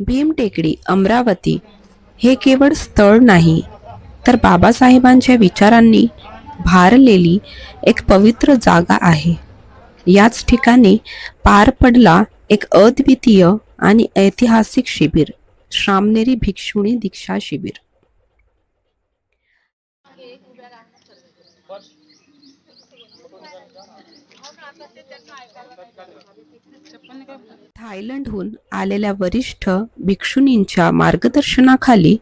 भीमटेकडी अमरावती हे केवळ स्थळ नाही तर बाबासाहेबांच्या विचारांनी भारलेली एक पवित्र जागा आहे. याच ठिकाणी पार पडला एक अद्वितीय आणि ऐतिहासिक शिबिर श्रामनेरी भिक्षुणी दीक्षा शिबिर. थायलंडहून आलेल्या वरिष्ठ भिक्षुनींच्या मार्गदर्शनाखाली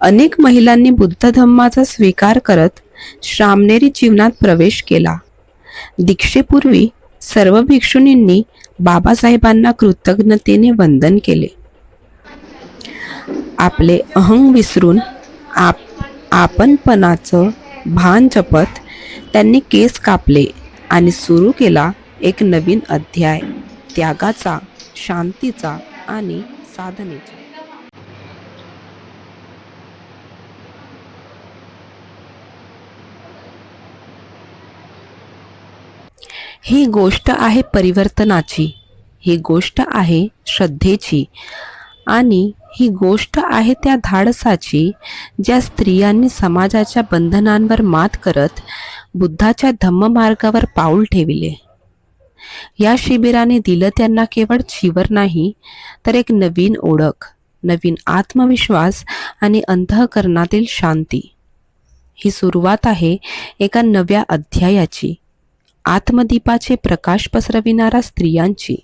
अनेक महिलांनी बुद्ध धम्माचा स्वीकार करत श्रामनेरी जीवनात प्रवेश केला. दीक्षेपूर्वी सर्व भिक्षुनींनी बाबासाहेबांना कृतज्ञतेने वंदन केले. आपले अहंग विसरून आप आपणपणाचं भान जपत त्यांनी केस कापले. आणि सुरू केला एक नवीन अध्याय त्यागाचा शांतीचा आणि साधनेचा. ही गोष्ट आहे परिवर्तनाची ही गोष्ट आहे श्रद्धेची आणि ही गोष्ट आहे त्या धाडसाची ज्या स्त्रियांनी समाजाच्या बंधनांवर मात करत बुद्धाच्या धम्ममार्गावर पाऊल ठेविले. या शिबिराने दिलं त्यांना केवळ शिवर नाही तर एक नवीन ओळख नवीन आत्मविश्वास आणि अंतःकरणातील शांती. ही सुरुवात आहे एका नव्या अध्यायाची आत्मदीपाचे प्रकाश पसरविणाऱ्या स्त्रियांची.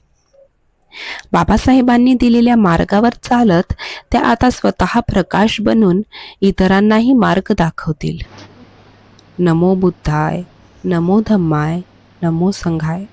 बाबासाहेबांनी दिलेल्या मार्गावर चालत त्या आता स्वतः प्रकाश बनून इतरांनाही मार्ग दाखवतील. नमो बुद्धाय नमो धम्माय नमो संघाय.